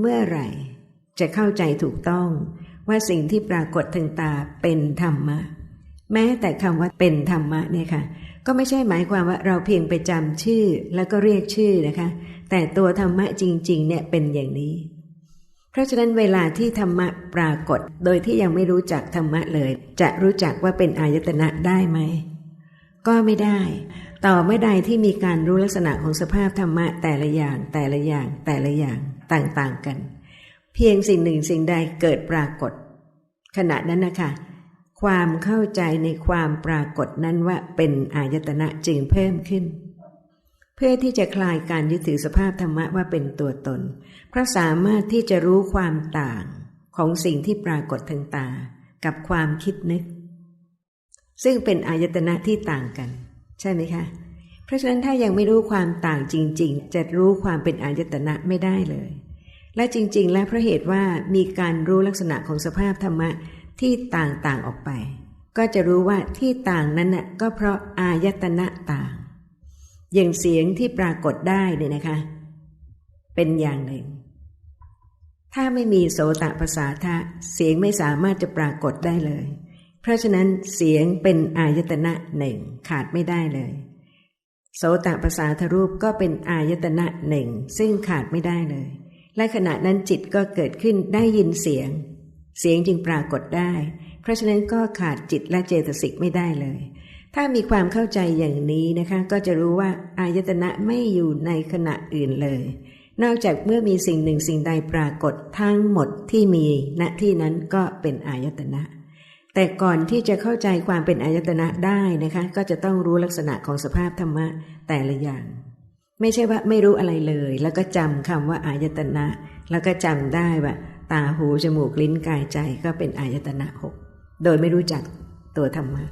เมื่อไหร่ จะเข้าใจถูกต้องว่าสิ่งที่ปรากฏทางตาเป็นธรรมะ แม้แต่คำว่าเป็นธรรมะเนี่ยค่ะ ก็ไม่ใช่หมายความว่าเราเพียงไปจำชื่อแล้วก็เรียกชื่อนะคะ แต่ตัวธรรมะจริง ๆ เนี่ยเป็นอย่างนี้ เพราะฉะนั้นเวลาที่ธรรมะปรากฏ โดยที่ยังไม่รู้จักธรรมะเลย จะรู้จักว่าเป็นอายตนะได้ไหม ก็ไม่ได้ ต่อเมื่อใดที่มีการรู้ลักษณะของสภาพธรรมะแต่ละอย่างแต่ละอย่างแต่ละอย่างต่างๆกัน เพียงสิ่งหนึ่งสิ่งใดเกิดปรากฏ ขณะนั้นนะคะความเข้าใจในความปรากฏนั้นว่าเป็นอายตนะจึงเพิ่มขึ้น เพื่อที่จะคลายการยึดถือสภาพธรรมะว่าเป็นตัวตน เพราะสามารถที่จะรู้ความต่างของสิ่งที่ปรากฏทางตา กับความคิดนึก ซึ่งเป็นอายตนะที่ต่างกัน ใช่ไหมคะ เพราะฉะนั้นถ้ายังไม่รู้ความต่างจริง ๆ จะรู้ความเป็นอายตนะไม่ได้เลย และจริง ๆ และเพราะเหตุว่ามีการรู้ลักษณะของสภาพธรรมะที่ต่างๆออกไป ก็จะรู้ว่าที่ต่างนั้นน่ะก็เพราะอายตนะต่าง อย่างเสียงที่ปรากฏได้เนี่ยนะคะ เป็นอย่างหนึ่ง ถ้าไม่มีโสตประสาทะเสียงไม่สามารถจะปรากฏได้เลย เพราะฉะนั้นเสียงเป็นอายตนะหนึ่งขาดไม่ได้เลย โสตประสาทรูปก็เป็นอายตนะหนึ่งซึ่งขาดไม่ได้เลย และขณะนั้นจิตก็เกิดขึ้นได้ยินเสียง เสียงจึงปรากฏได้ เพราะฉะนั้นก็ขาดจิตและเจตสิกไม่ได้เลย ถ้ามีความเข้าใจอย่างนี้นะคะ ก็จะรู้ว่าอายตนะไม่อยู่ในขณะอื่นเลย นอกจากเมื่อมีสิ่งหนึ่งสิ่งใดปรากฏทั้งหมดที่มีณที่นั้นก็เป็นอายตนะ แต่ก่อนที่จะเข้าใจความเป็นอายตนะได้นะคะ ก็จะต้องรู้ลักษณะของสภาพธรรมะแต่ละอย่าง ไม่ใช่ว่าไม่รู้อะไรเลย แล้วก็จำคำว่าอายตนะ แล้วก็จำได้ว่า ตาหูจมูกลิ้นกายใจก็เป็นอายตนะหกโดยไม่รู้จักตัวธรรมะ